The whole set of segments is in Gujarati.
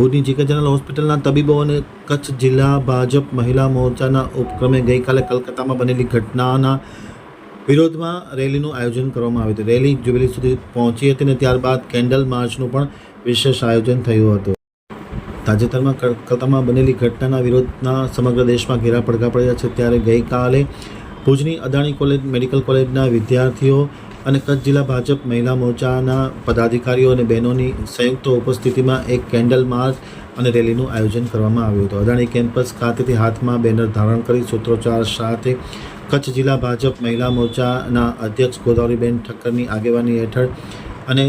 ભુજની જીકે જનરલ હોસ્પિટલના તબીબો અને કચ્છ જિલ્લા ભાજપ મહિલા મોરચાના ઉપક્રમે ગઈકાલે કલકત્તામાં બનેલી ઘટનાના વિરોધમાં રેલીનું આયોજન કરવામાં આવ્યું હતું. રેલી જ્યુબિલી સુધી પહોંચી હતી અને ત્યારબાદ કેન્ડલ માર્ચનું પણ વિશેષ આયોજન થયું હતું. તાજેતરમાં કલકત્તામાં બનેલી ઘટનાના વિરોધના સમગ્ર દેશમાં ઘેરા પડઘા પડ્યા છે. ત્યારે ગઈકાલે ભુજની અદાણી કોલેજ, મેડિકલ કોલેજના વિદ્યાર્થીઓ અને કચ્છ જિલ્લા ભાજપ મહિલા મોરચાના પદાધિકારીઓ અને બહેનોની સંયુક્ત ઉપસ્થિતિમાં એક કેન્ડલ માર્ચ અને રેલીનું આયોજન કરવામાં આવ્યું હતું. અદાણી કેમ્પસ ખાતેથી હાથમાં બેનર ધારણ કરી સૂત્રોચ્ચાર સાથે કચ્છ જિલ્લા ભાજપ મહિલા મોરચાના અધ્યક્ષ ગોદાવરીબેન ઠક્કરની આગેવાની હેઠળ અને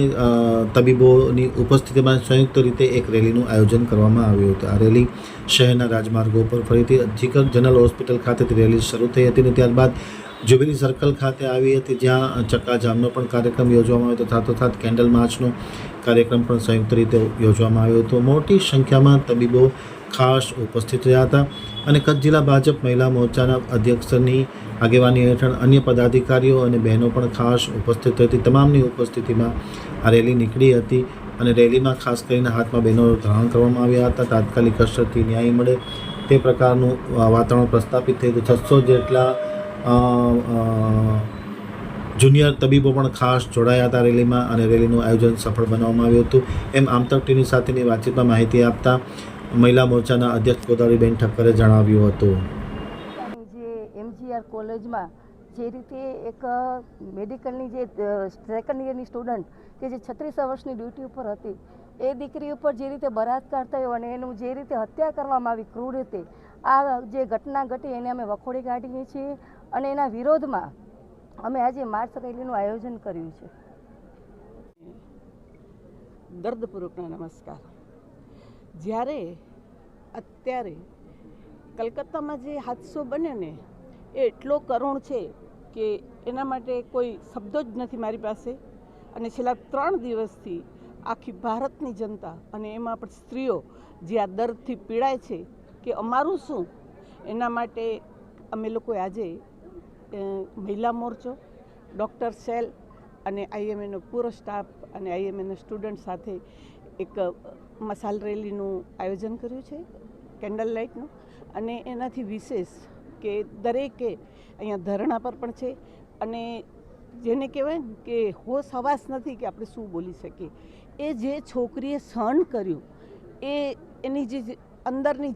તબીબોની ઉપસ્થિતિમાં સંયુક્ત રીતે એક રેલીનું આયોજન કરવામાં આવ્યું હતું. આ રેલી શહેરના રાજમાર્ગો પર ફરીથી જીકર જનરલ હોસ્પિટલ ખાતેથી રેલી શરૂ થઈ હતી અને ત્યારબાદ જ્યુબિલી સર્કલ ખાતે આવી હતી, જ્યાં ચક્કાજામનો પણ કાર્યક્રમ યોજવામાં આવ્યો હતો. સાથોસાથ કેન્ડલ માર્ચનો કાર્યક્રમ પણ સંયુક્ત રીતે યોજવામાં આવ્યો હતો. મોટી સંખ્યામાં તબીબો ખાસ ઉપસ્થિત રહ્યા હતા. અને કચ્છ જિલ્લા ભાજપ મહિલા મોરચાના અધ્યક્ષની આગેવાની હેઠળ અન્ય પદાધિકારીઓ અને બહેનો પણ ખાસ ઉપસ્થિત હતી. તમામની ઉપસ્થિતિમાં આ રેલી નીકળી હતી અને રેલીમાં ખાસ કરીને હાથમાં બહેનો ધારણ કરવામાં આવ્યા હતા. તાત્કાલિક અસરથી ન્યાય મળે તે પ્રકારનું વાતાવરણ પ્રસ્થાપિત થયું હતું છસો જેટલા જુનિયર તબીબો પણ ખાસ જોડાયા હતા રેલીમાં અને રેલીનું આયોજન સફળ બનાવવામાં આવ્યું હતું. એમ આમતક ટીવી સાથેની વાતચીતમાં માહિતી આપતા મહિલા મોરચાના અધ્યક્ષ કોદાળીબેન ઠક્કરે જણાવ્યું હતું. જે એમજીઆર કોલેજમાં જે રીતે એક મેડિકલની જે સેકન્ડ યરની સ્ટુડન્ટ કે જે છત્રીસ વર્ષની ડ્યુટી ઉપર હતી એ દીકરી ઉપર જે રીતે બળાત્કાર થયો અને એનું જે રીતે હત્યા કરવામાં આવી ક્રૂર રીતે આ જે ઘટના ઘટી એને અમે વખોડી કાઢીએ છીએ અને એના વિરોધમાં અમે આજે માર્ચ રેલીનું આયોજન કર્યું છે. દર્દપૂર્વકના નમસ્કાર. જ્યારે અત્યારે કલકત્તામાં જે હાદસો બન્યો ને, એ એટલો કરુણ છે કે એના માટે કોઈ શબ્દો જ નથી મારી પાસે. અને છેલ્લા ત્રણ દિવસથી આખી ભારતની જનતા અને એમાં પણ સ્ત્રીઓ જે આ દર્દથી પીડાય છે કે અમારું શું? એના માટે અમે લોકોએ આજે મહિલા મોરચો, ડૉક્ટર સેલ અને આઈએમએનો પૂરો સ્ટાફ અને આઈએમએના સ્ટુડન્ટ સાથે એક મસાલ રેલીનું આયોજન કર્યું છે, કેન્ડલ લાઇટનું. અને એનાથી વિશેષ કે દરેકે અહીંયા ધરણા પર પણ છે. અને જેને કહેવાય કે હોશ હવાસ નથી કે આપણે શું બોલી શકીએ. એ જે છોકરીએ સહન કર્યું, એ એની જે અંદરની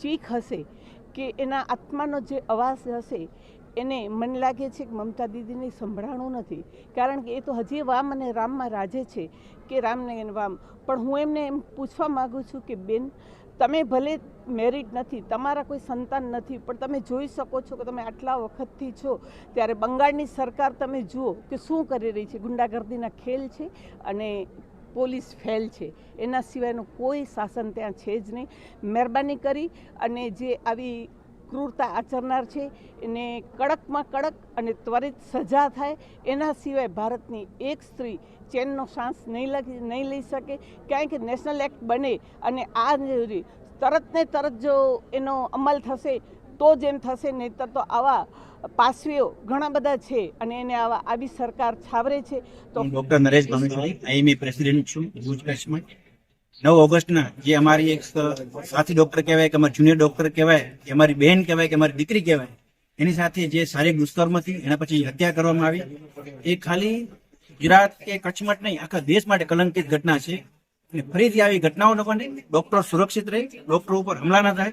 ચીખ હશે કે એના આત્માનો જે અવાજ હશે એને મને લાગે છે કે મમતા દીદીને સંભળાણું નથી. કારણ કે એ તો હજી વામ અને રામમાં રાજે છે કે રામને એને વામ. પણ હું એમને એમ પૂછવા માગું છું કે, બેન, તમે ભલે મેરિટ નથી, તમારા કોઈ સંતાન નથી, પણ તમે જોઈ શકો છો કે તમે આટલા વખતથી છો, ત્યારે બંગાળની સરકાર તમે જુઓ કે શું કરી રહી છે. ગુંડાગર્દીના ખેલ છે અને પોલીસ ફેલ છે. એના સિવાયનું કોઈ શાસન ત્યાં છે જ નહીં. મહેરબાની કરી અને જે આવી ક્રૂરતા આચરનાર છે એને કડકમાં કડક અને ત્વરિત સજા થાય. એના સિવાય ભારતની એક સ્ત્રી ચેનનો શ્વાસ નહીં લખી, નહીં લઈ શકે. કારણ કે નેશનલ એક્ટ બને અને આ તરત ને તરત જો એનો અમલ થશે, તો જ એમ થશે, નહીંતર તો આવા પાસવીઓ ઘણા બધા છે અને એને આવા આવી સરકાર છાવરે છે. તો doctor Naresh Bhanushali IMA president છું, ભુજ નવ ઓગસ્ટના, જે અમારી એક સાથી ડોક્ટર કહેવાય કે અમારી જુનિયર ડોક્ટર કહેવાય કે અમારી બહેન કહેવાય કે અમારી દીકરી કહેવાય, એની સાથે જે શારીરિક દુષ્કર્મ હતી એના પછી હત્યા કરવામાં આવી. એ ખાલી ગુજરાત કે કચ્છમાં જ નહીં, આખા દેશ માટે કલંકિત ઘટના છે. અને ફરીથી આવી ઘટનાઓ ન બને ડોક્ટર સુરક્ષિત રહે, ડોક્ટર ઉપર હમલા ના થાય,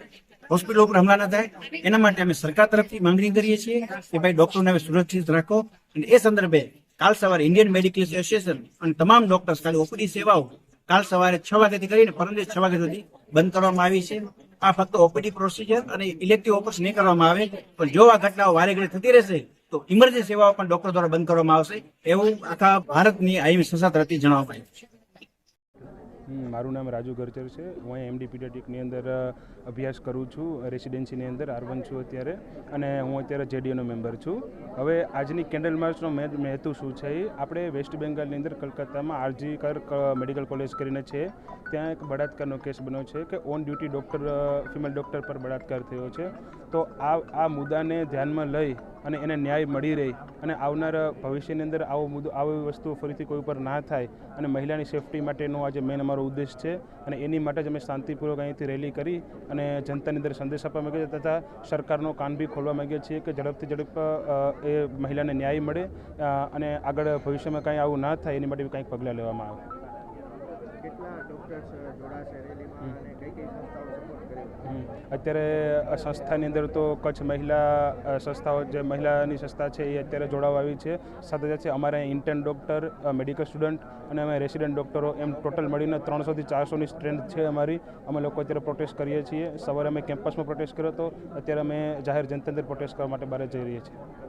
હોસ્પિટલ ઉપર હમલા ના થાય. એના માટે અમે સરકાર તરફથી માંગણી કરીએ છીએ કે ભાઈ ડોક્ટરને અમે સુરક્ષિત રાખો. અને એ સંદર્ભે કાલ સવારે ઇન્ડિયન મેડિકલ એસોસિએશન અને તમામ ડોક્ટર્સ, ખાલી ઓપીડી સેવાઓ કાલ સવારે છ વાગ્યાથી કરીને પરમ છ વાગ્યા સુધી બંધ કરવામાં આવી છે. આ ફક્ત ઓપીડી પ્રોસિજર અને ઇલેક્ટિવ ઓપરેશન નહીં કરવામાં આવે, પણ જો આ ઘટનાઓ વારે ઘડી થતી રહેશે, તો ઇમરજન્સી સેવાઓ પણ ડોક્ટર દ્વારા બંધ કરવામાં આવશે. એવું આખા ભારતની આઈવી સંસ્થા તરફથી જણાવવામાં આવ્યું છે. મારું નામ રાજુ ગરચર છે. હું એમડી પીડિયાટિકની અંદર અભ્યાસ કરું છું, રેસિડેન્સીની અંદર આર વન છું અત્યારે, અને હું અત્યારે જેડીએનો મેમ્બર છું. હવે આજની કેન્ડલ માર્ચનો હેતુ શું છે આપણે વેસ્ટ બેંગાલની અંદર કલકત્તામાં આરજી કર મેડિકલ કોલેજ કરીને છે. ત્યાં એક બળાત્કારનો કેસ બન્યો છે કે on duty doctor female doctor પર બળાત્કાર થયો છે. તો આ આ મુદ્દાને ધ્યાનમાં લઈ અને એને ન્યાય મળી રહે અને આવનાર ભવિષ્યની અંદર આવો મુદ્દો, આવી વસ્તુ ફરીથી કોઈ ઉપર ના થાય અને મહિલાની સેફટી માટેનો આજે મેન અમારો ઉદ્દેશ છે. અને એની માટે જ અમે શાંતિપૂર્વક અહીંથી રેલી કરી અને જનતાની અંદર સંદેશ આપવા માગીએ છીએ તથા સરકારનો કાન બી ખોલવા માગીએ છીએ કે ઝડપથી ઝડપ એ મહિલાને ન્યાય મળે અને આગળ ભવિષ્યમાં કાંઈ આવું ના થાય એની માટે બી કંઈક પગલાં લેવામાં આવે કેટલા ડોક્ટર્સ જોડાશે રેલીમાં અને કઈ કઈ સંસ્થાઓ સપોર્ટ. અત્યારે આ સંસ્થાની અંદર તો કચ્છ મહિલા સંસ્થાઓ જે મહિલાની સંસ્થા છે એ અત્યારે જોડાવા આવી છે. સાથે સાથે અમારે ઇન્ટર્ન ડૉક્ટર મેડિકલ સ્ટુડન્ટ અને અમે રેસિડન્ટ ડૉક્ટરો એમ ટોટલ મળીને ત્રણસોથી ચારસોની સ્ટ્રેન્થ છે અમારી. અમે લોકો અત્યારે પ્રોટેસ્ટ કરીએ છીએ. સવારે અમે કેમ્પસમાં પ્રોટેસ્ટ કર્યો હતો. અત્યારે અમે જાહેર જનતા અંદર પ્રોટેસ્ટ કરવા માટે બહાર જઈ રહીએ છીએ.